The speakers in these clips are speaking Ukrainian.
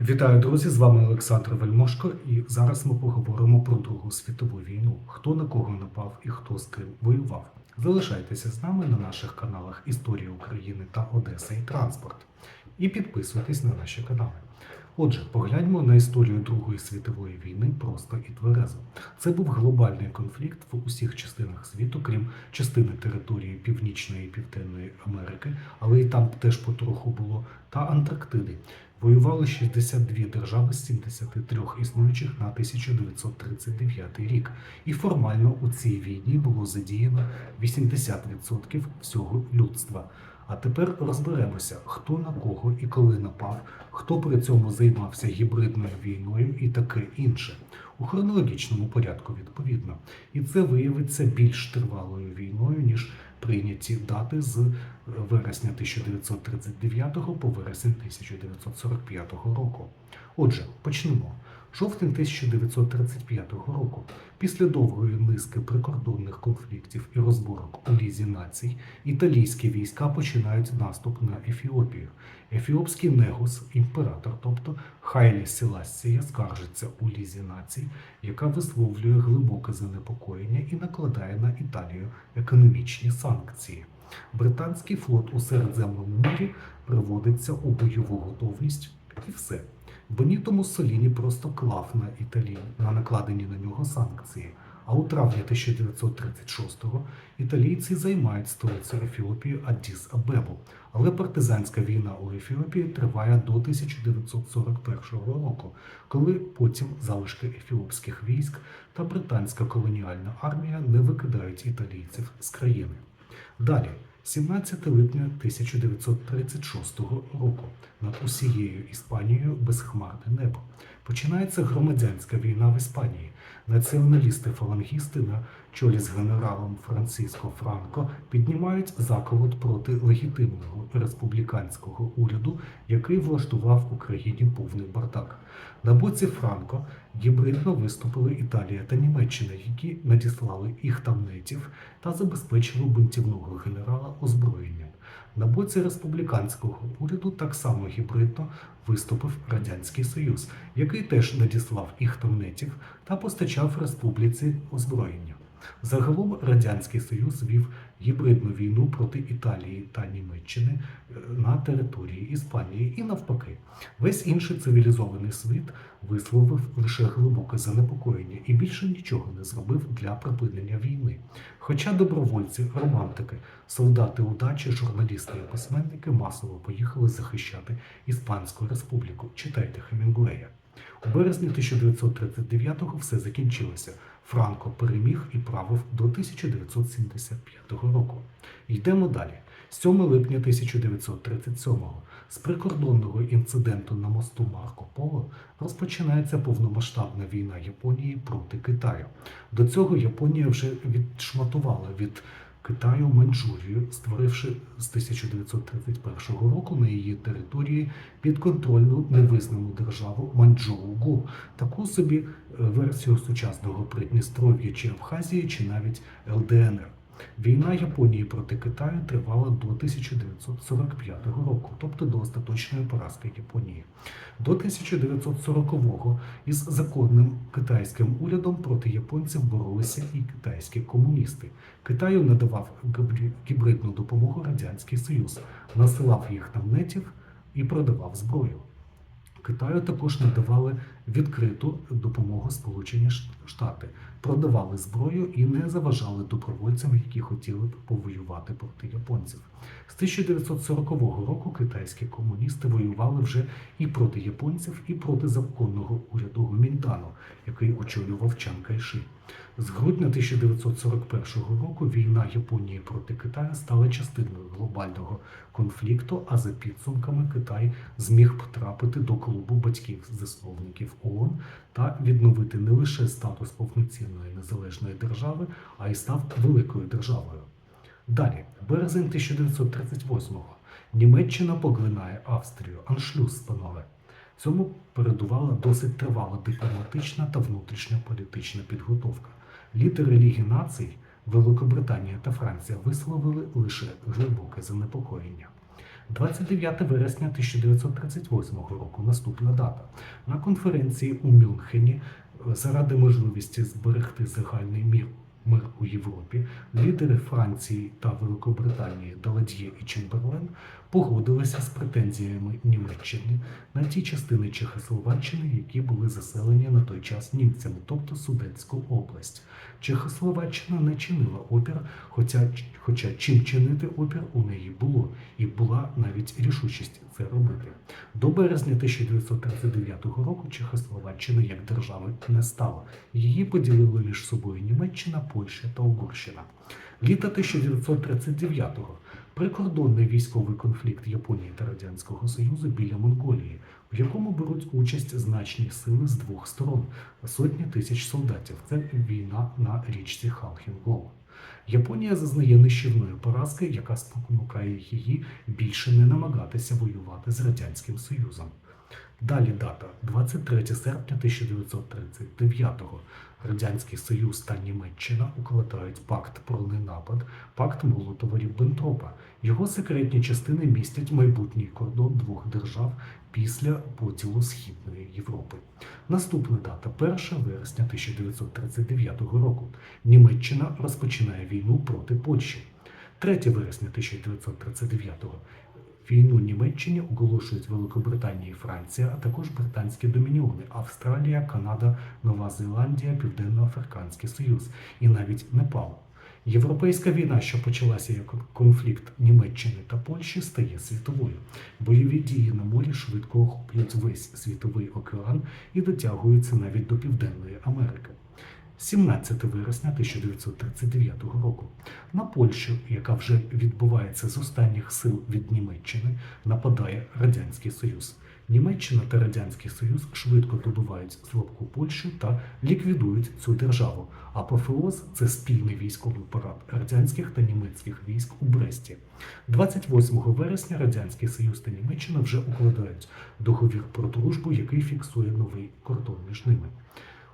Вітаю, друзі! З вами Олександр Вельмошко, і зараз ми поговоримо про Другу світову війну. Хто на кого напав і хто з ким воював. Залишайтеся з нами на наших каналах Історія України та Одеса і Транспорт. І підписуйтесь на наші канали. Отже, погляньмо на історію Другої світової війни просто і тверезо. Це був глобальний конфлікт в усіх частинах світу, крім частини території Північної і Південної Америки, але і там теж потроху було, та Антарктиди. Воювали 62 держави з 73 існуючих на 1939 рік. І формально у цій війні було задіяно 80% всього людства. А тепер розберемося, хто на кого і коли напав, хто при цьому займався гібридною війною і таке інше. У хронологічному порядку відповідно. І це виявиться більш тривалою війною, ніж прийняті дати з вересня 1939 по вересень 1945 року. Отже, почнемо. Жовтень 1935 року. Після довгої низки прикордонних конфліктів і розборок у Лізі націй, італійські війська починають наступ на Ефіопію. Ефіопський негус, імператор, тобто Хайлі Селастія, скаржиться у Лізі націй, яка висловлює глибоке занепокоєння і накладає на Італію економічні санкції. Британський флот у Середземному морі приводиться у бойову готовність і все. Беніто Муссоліні просто клав на Італію на накладені на нього санкції. А у травні 1936-го італійці займають столицю Ефіопії Аддіс Абебу. Але партизанська війна у Ефіопії триває до 1941 року, коли потім залишки ефіопських військ та британська колоніальна армія не викидають італійців з країни. Далі, 17 липня 1936 року, над усією Іспанією безхмарне небо. Починається громадянська війна в Іспанії. Націоналісти-фалангісти на чолі з генералом Франциско Франко піднімають заколот проти легітимного республіканського уряду, який влаштував Україні повний бардак. На боці Франко гібридно виступили Італія та Німеччина, які надіслали їх тамнетів та забезпечили бунтівного генерала озброєнням. На боці республіканського уряду так само гібридно виступив Радянський Союз, який теж надіслав їх тамнетів та постачав республіці озброєння. Загалом Радянський Союз вів гібридну війну проти Італії та Німеччини е, на території Іспанії і навпаки. Весь інший цивілізований світ висловив лише глибоке занепокоєння і більше нічого не зробив для припинення війни. Хоча добровольці, романтики, солдати удачі, журналісти і письменники масово поїхали захищати Іспанську республіку. Читайте Хемінгуея. У березні 1939-го все закінчилося. Франко переміг і правив до 1975 року. Йдемо далі. 7 липня 1937-го з прикордонного інциденту на мосту Марко Поло розпочинається повномасштабна війна Японії проти Китаю. До цього Японія вже відшматувала від Китаю Маньчжурію, створивши з 1931 року на її території підконтрольну невизнану державу Маньчжоу-Гу, таку собі е, версію сучасного Придністров'я чи Абхазії, чи навіть ЛДНР. Війна Японії проти Китаю тривала до 1945 року, тобто до остаточної поразки Японії. До 1940-го із законним китайським урядом проти японців боролися і китайські комуністи. Китаю надавав гібридну допомогу Радянський Союз, насилав їх на намнетів і продавав зброю. Китаю також надавали відкриту допомогу Сполучені Штати, продавали зброю і не заважали добровольцям, які хотіли б повоювати проти японців. З 1940 року китайські комуністи воювали вже і проти японців, і проти законного уряду Гоміндану, який очолював Чан Кайши. З грудня 1941 року війна Японії проти Китаю стала частиною глобального конфлікту, а за підсумками Китай зміг потрапити до клубу батьків-засновників ООН та відновити не лише статус повноцінної незалежної держави, а й став великою державою. Далі, березень 1938-го, Німеччина поглинає Австрію, аншлюз панове. Цьому передувала досить тривала дипломатична та внутрішня політична підготовка. Лідери Ліги націй Великобританія та Франція висловили лише глибоке занепокоєння. 29 вересня 1938 року. Наступна дата. На конференції у Мюнхені е, заради можливості зберегти загальний мір. Мир у Європі лідери Франції та Великобританії Далад'є і Чемберлен погодилися з претензіями Німеччини на ті частини Чехословаччини, які були заселені на той час німцями, тобто Судетську область. Чехословаччина не чинила опір, хоча, хоча чим чинити опір у неї було, і була навіть рішучість це робити. До березня 1939 року Чехословаччина як держави не стало. Її поділили між собою Німеччина, Польща та Угорщина. Літа 1939-го прикордонний військовий конфлікт Японії та Радянського Союзу біля Монголії, в якому беруть участь значні сили з двох сторон, сотні тисяч солдатів. Це війна на річці Халхінгол. Японія зазнає нищівної поразки, яка спонукає її більше не намагатися воювати з Радянським Союзом. Далі дата 23 серпня 1939-го. Радянський Союз та Німеччина укладають пакт про ненапад, пакт Молотова Ріббентропа. Його секретні частини містять майбутній кордон двох держав після поділу Східної Європи. Наступна дата 1 вересня 1939 року. Німеччина розпочинає війну проти Польщі. 3 вересня 1939 Війну Німеччині оголошують Великобританія і Франція, а також британські домініони Австралія, Канада, Нова Зеландія, Південно-Африканський Союз і навіть Непал. Європейська війна, що почалася як конфлікт Німеччини та Польщі, стає світовою. Бойові дії на морі швидко охоплюють весь світовий океан і дотягуються навіть до Південної Америки. 17 вересня 1939 року на Польщу, яка вже відбувається з останніх сил від Німеччини, нападає Радянський Союз. Німеччина та Радянський Союз швидко добивають слабку Польщу та ліквідують цю державу. Апофеоз це спільний військовий парад радянських та німецьких військ у Бресті. 28 вересня Радянський Союз та Німеччина вже укладають договір про дружбу, який фіксує новий кордон між ними.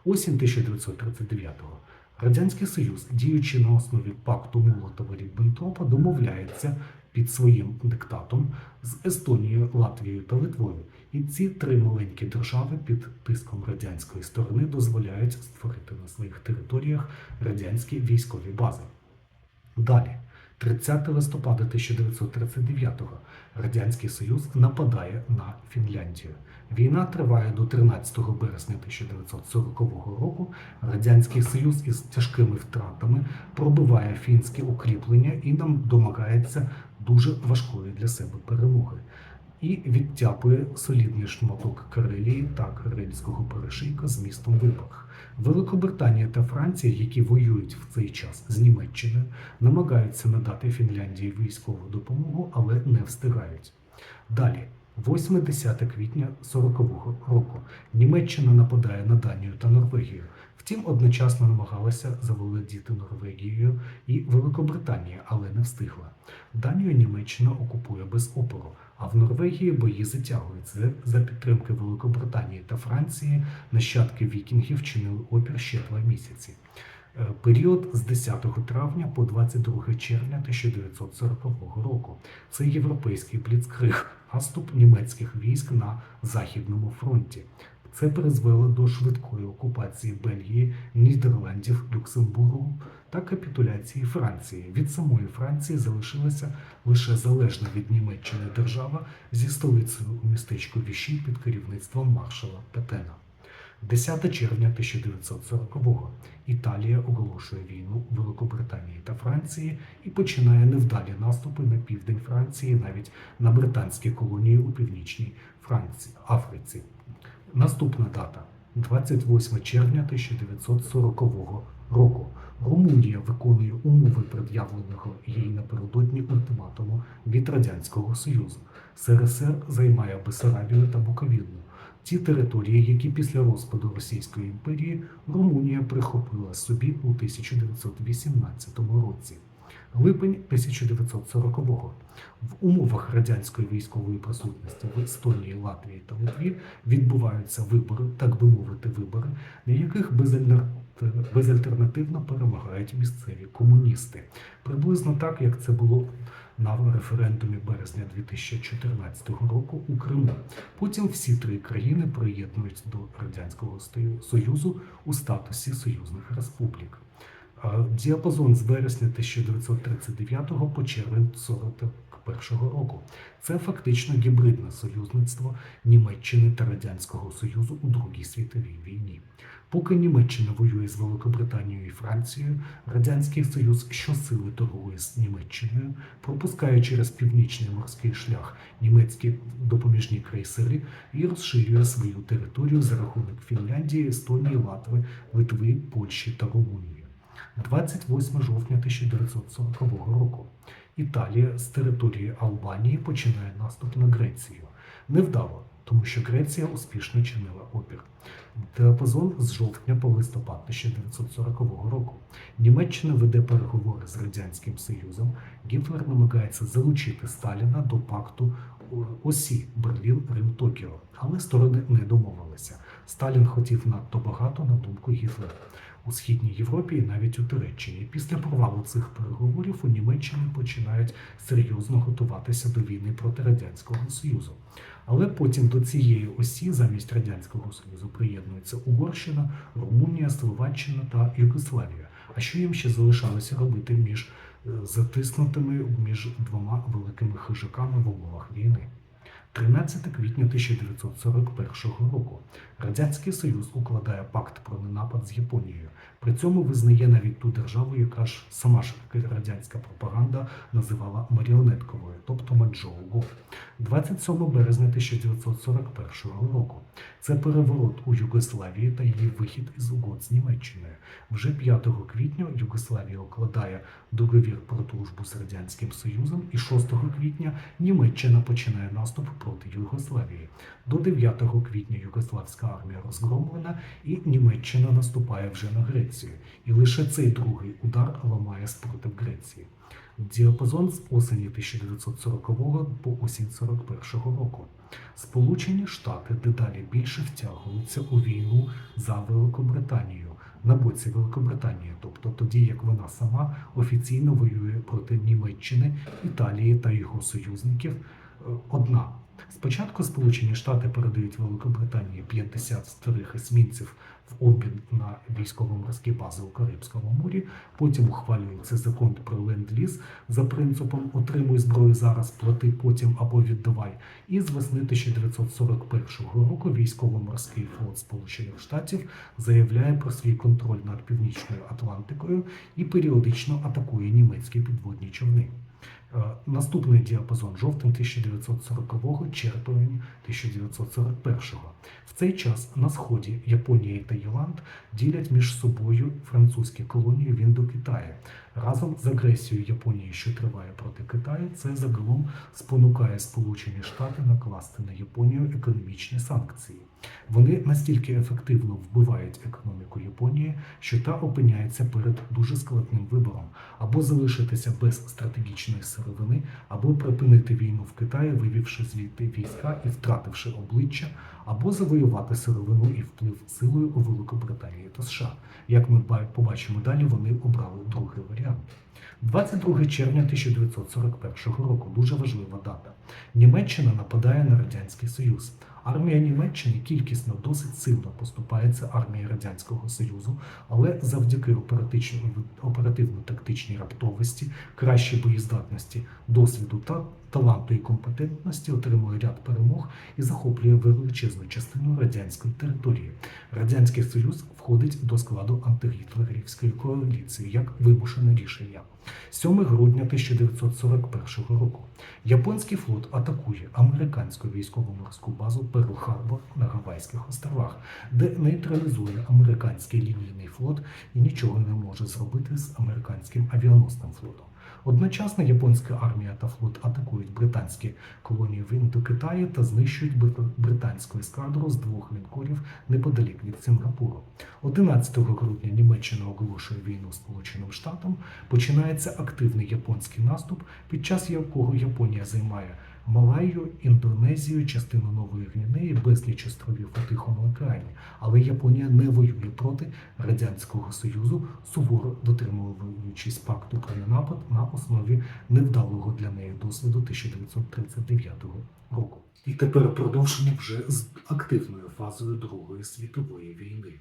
Осінь 1939-го. Радянський Союз, діючи на основі пакту Молотова Ріббентропа, домовляється під своїм диктатом з Естонією, Латвією та Литвою. І ці три маленькі держави під тиском радянської сторони дозволяють створити на своїх територіях радянські військові бази. Далі, 30 листопада 1939-го Радянський Союз нападає на Фінляндію. Війна триває до 13 березня 1940 року. Радянський Союз із тяжкими втратами пробиває фінське укріплення і нам домагається дуже важкої для себе перемоги. І відтяпує солідний шматок Карелії та Карельського перешийка з містом Виборг. Великобританія та Франція, які воюють в цей час з Німеччиною, намагаються надати Фінляндії військову допомогу, але не встигають. Далі, 8-10 квітня 40-го року, Німеччина нападає на Данію та Норвегію. Втім, одночасно намагалася заволодіти Норвегією і Великобританія, але не встигла. Данію Німеччина окупує без опору, а в Норвегії бої затягуються. За підтримки Великобританії та Франції нащадки вікінгів чинили опір ще два місяці. Е, Період з 10 травня по 22 червня 1940 року. Це європейський бліцкриг, наступ німецьких військ на Західному фронті. Це призвело до швидкої окупації Бельгії, Нідерландів, Люксембургу та капітуляції Франції. Від самої Франції залишилася лише залежна від Німеччини держава зі столицею у містечку Віші під керівництвом маршала Петена. 10 червня 1940-го Італія оголошує війну Великобританії та Франції і починає невдалі наступи на південь Франції, навіть на британські колонії у північній Франції, Африці. Наступна дата 28 червня 1940 року. Румунія виконує умови пред'явленого їй напередодні ультиматуму від Радянського Союзу. СРСР займає Бесарабію та Буковину. Ті території, які після розпаду Російської імперії Румунія прихопила собі у 1918 році. Липень 1940-го. В умовах радянської військової присутності в Естонії, Латвії та Литві відбуваються вибори, так би мовити, вибори, на яких безальтернативно перемагають місцеві комуністи. Приблизно так, як це було на референдумі березня 2014 року у Криму. Потім всі три країни приєднують до Радянського Союзу у статусі союзних республік. Е, Діапазон з вересня 1939 по червень 1941 року. Це фактично гібридне союзництво Німеччини та Радянського Союзу у Другій світовій війні. Поки Німеччина воює з Великобританією і Францією, Радянський Союз щосили торгує з Німеччиною, пропускає через північний морський шлях німецькі допоміжні крейсери і розширює свою територію за рахунок Фінляндії, Естонії, Латви, Литви, Польщі та Румунії. 28 жовтня 1940 року Італія з території Албанії починає наступ на Грецію. Невдало, тому що Греція успішно чинила опір. Діапазон з жовтня по листопад 1940 року. Німеччина веде переговори з Радянським Союзом. Гітлер намагається залучити Сталіна до пакту осі Берлін, Рим, Токіо, але сторони не домовилися. Сталін хотів надто багато на думку Гітлера. У східній Європі і навіть у Туреччині після провалу цих переговорів у Німеччині починають серйозно готуватися до війни проти радянського союзу. Але потім до цієї осі замість радянського союзу приєднуються Угорщина, Румунія, Словаччина та Югославія. А що їм ще залишалося робити між е, затиснутими між двома великими хижаками в умовах війни? 13 квітня 1941 року Радянський Союз укладає пакт про ненапад з Японією. При цьому визнає навіть ту державу, яка ж сама ж радянська пропаганда називала маріонетковою, тобто Маджоуго. 27 березня 1941 року. Це переворот у Югославії та її вихід із угод з Німеччиною. Вже 5 квітня Югославія укладає договір про дружбу з Радянським Союзом, і 6 квітня Німеччина починає наступ проти Югославії. До 9 квітня Югославська армія розгромлена, і Німеччина наступає вже на Грецію. І лише цей другий удар ламає спротив Греції. Діапазон з осені 1940 по осінь 41 року. Сполучені Штати дедалі більше втягуються у війну за Великобританію на боці Великобританії, тобто тоді як вона сама офіційно воює проти Німеччини, Італії та його союзників е, одна. Спочатку Сполучені Штати передають Великобританії 50 старих есмінців в обмін на військово-морські бази у Карибському морі. Потім ухвалюється закон про ленд-ліз за принципом отримуй зброю зараз, плати потім або віддавай. І з весни 1941 року військово-морський флот Сполучених Штатів заявляє про свій контроль над північною Атлантикою і періодично атакує німецькі підводні човни. Наступний діапазон жовтень 1940-го, червень 1941-го. В цей час на сході Японія і Таїланд ділять між собою французькі колонії в Індокитаї. Разом з агресією Японії, що триває проти Китаю, це загалом спонукає Сполучені Штати накласти на Японію економічні санкції. Вони настільки ефективно вбивають економіку Японії, що та опиняється перед дуже складним вибором або залишитися без стратегічної сировини, або припинити війну в Китаї, вивівши звідти війська і втративши обличчя, або завоювати сировину і вплив силою у Великобританії та США. Як ми побачимо далі, вони обрали другий варіант. 22 червня 1941 року дуже важлива дата. Німеччина нападає на Радянський Союз. Армія Німеччини кількісно досить сильно поступається армії Радянського Союзу, але завдяки оперативно-тактичній раптовості, кращій боєздатності, досвіду та таланту і компетентності отримує ряд перемог і захоплює величезну частину радянської території. Радянський Союз входить до складу антигітлерівської коаліції як вимушене рішення. 7 грудня 1941 року японський флот атакує американську військово-морську базу Перл-Харбор на Гавайських островах, де нейтралізує американський лінійний флот і нічого не може зробити з американським авіаносним флотом. Одночасно японська армія та флот атакують британські колонії в Індокитаї та знищують британську ескадру з двох лінкорів неподалік від Сингапуру. 11 грудня Німеччина оголошує війну Сполученим Штатам. Починається активний японський наступ, під час якого Японія займає Малайю, Індонезію, частину Нової Гвінеї, безліч островів у Тихому океані. Але Японія не воює проти Радянського Союзу, суворо дотримуючись пакту про ненапад на основі невдалого для неї досвіду 1939 року. І тепер продовжимо вже з активною фазою Другої світової війни.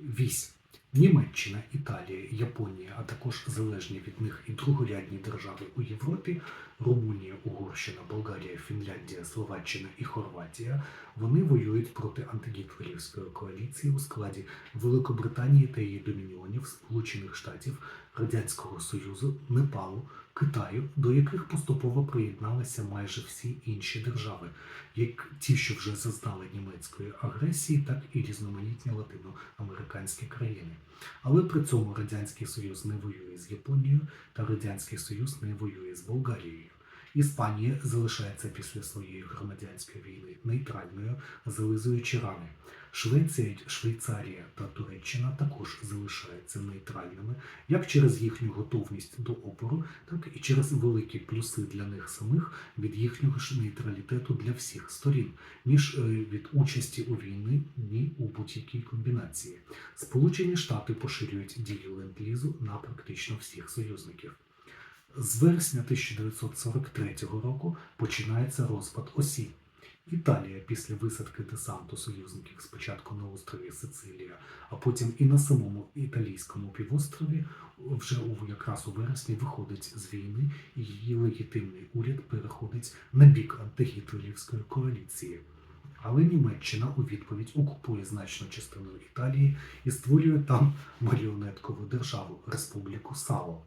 Вісь. Німеччина, Італія, Японія, а також залежні від них і другорядні держави у Європі, Румунія, Угорщина, Болгарія, Фінляндія, Словаччина і Хорватія, вони воюють проти антигітлерівської коаліції у складі Великобританії та її домініонів, Сполучених Штатів, Радянського Союзу, Непалу, Китаю, до яких поступово приєдналися майже всі інші держави, як ті, що вже зазнали німецької агресії, так і різноманітні латиноамериканські країни. Але при цьому Радянський Союз не воює з Японією та Радянський Союз не воює з Болгарією. Іспанія залишається після своєї громадянської війни нейтральною, зализуючи рани. Швеція, Швейцарія та Туреччина також залишаються нейтральними як через їхню готовність до опору, так і через великі плюси для них самих від їхнього ж нейтралітету для всіх сторін, ніж е, від участі у війні ні у будь-якій комбінації. Сполучені Штати поширюють дію ленд-лізу на практично всіх союзників. З вересня 1943 року починається розпад осі. Італія після висадки десанту союзників спочатку на острові Сицилія, а потім і на самому італійському півострові вже у якраз у вересні виходить з війни, і її легітимний уряд переходить на бік антигітлерівської коаліції. Але Німеччина у відповідь окупує значну частину Італії і створює там маріонеткову державу Республіку Сало.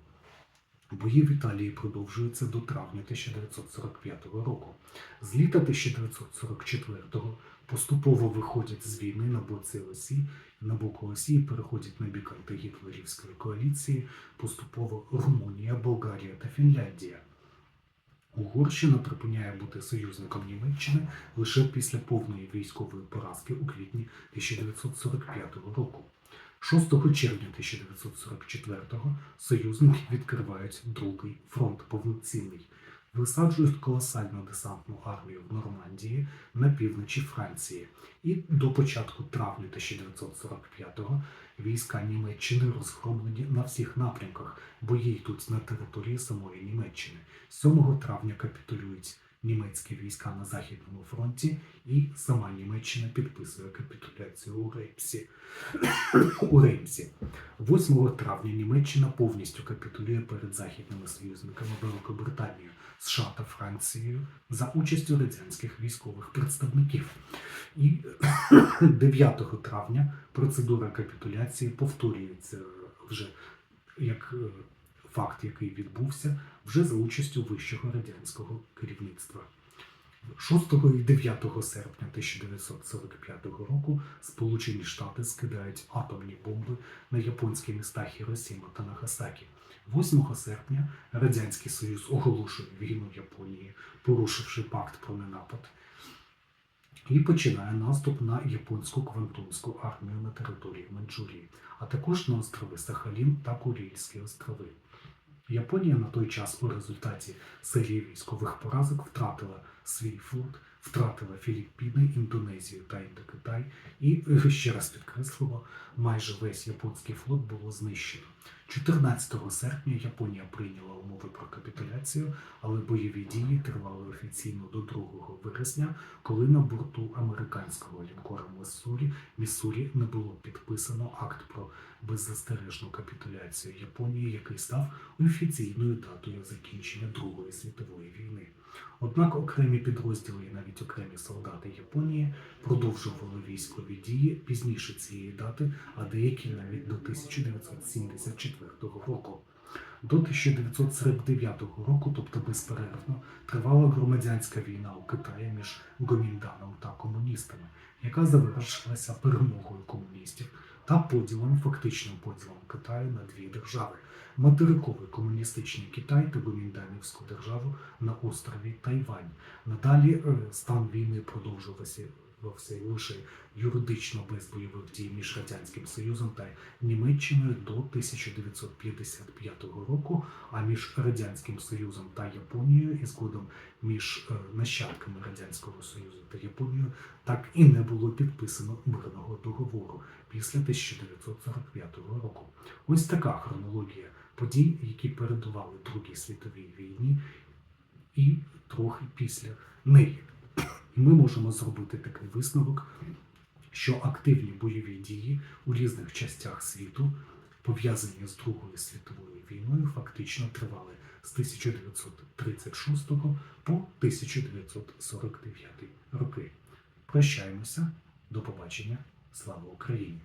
Бої в Італії продовжуються до травня 1945 року. З літа 1944-го поступово виходять з війни на боці Осі, на боку Осі і переходять на бік антигітлерівської коаліції, поступово Румунія, Болгарія та Фінляндія. Угорщина припиняє бути союзником Німеччини лише після повної військової поразки у квітні 1945 року. 6 червня 1944-го союзники відкривають другий фронт повноцінний, висаджують колосальну десантну армію в Нормандії на півночі Франції. І до початку травня 1945-го війська Німеччини розгромлені на всіх напрямках, бої йдуть на території самої Німеччини. 7 травня капітулюють німецькі війська на Західному фронті, і сама Німеччина підписує капітуляцію у Рейпсі. у Реймсі. 8 травня Німеччина повністю капітулює перед західними союзниками Великобританією, США та Францією за участю радянських військових представників. І 9 травня процедура капітуляції повторюється вже як е, факт, який відбувся вже за участю вищого радянського керівництва. 6 і 9 серпня 1945 року Сполучені Штати скидають атомні бомби на японські міста Хіросіма та Нагасакі. 8 серпня Радянський Союз оголошує війну Японії, порушивши пакт про ненапад, і починає наступ на японську квантунську армію на території Манчжурії, а також на острови Сахалін та Курильські острови. Японія на той час у результаті серії військових поразок втратила свій флот, втратила Філіппіни, Індонезію та Індокитай, і е, ще раз підкреслимо, майже весь японський флот було знищено. 14 серпня Японія прийняла умови про капітуляцію, але бойові дії тривали офіційно до 2 вересня, коли на борту американського лінкора Міссурі не було підписано акт про беззастережну капітуляцію Японії, який став офіційною датою закінчення Другої світової війни. Однак окремі підрозділи і навіть окремі солдати Японії продовжували військові дії пізніше цієї дати, а деякі навіть до 1974 року. До 1949 року, тобто безперервно, тривала громадянська війна у Китаї між Гомінданом та комуністами, яка завершилася перемогою комуністів та поділом, фактичним поділом Китаю на дві держави материковий комуністичний Китай та Гомінданівську державу на острові Тайвань. Надалі е, стан війни продовжувався здійснювався лише юридично без бойових дій між Радянським Союзом та Німеччиною до 1955 року, а між Радянським Союзом та Японією і згодом між е, нащадками Радянського Союзу та Японією так і не було підписано мирного договору після 1945 року. Ось така хронологія подій, які передували Другій світовій війні, і трохи після неї. Ми можемо зробити такий висновок, що активні бойові дії у різних частях світу, пов'язані з Другою світовою війною, фактично тривали з 1936 по 1949 роки. Прощаємося, до побачення, слава Україні!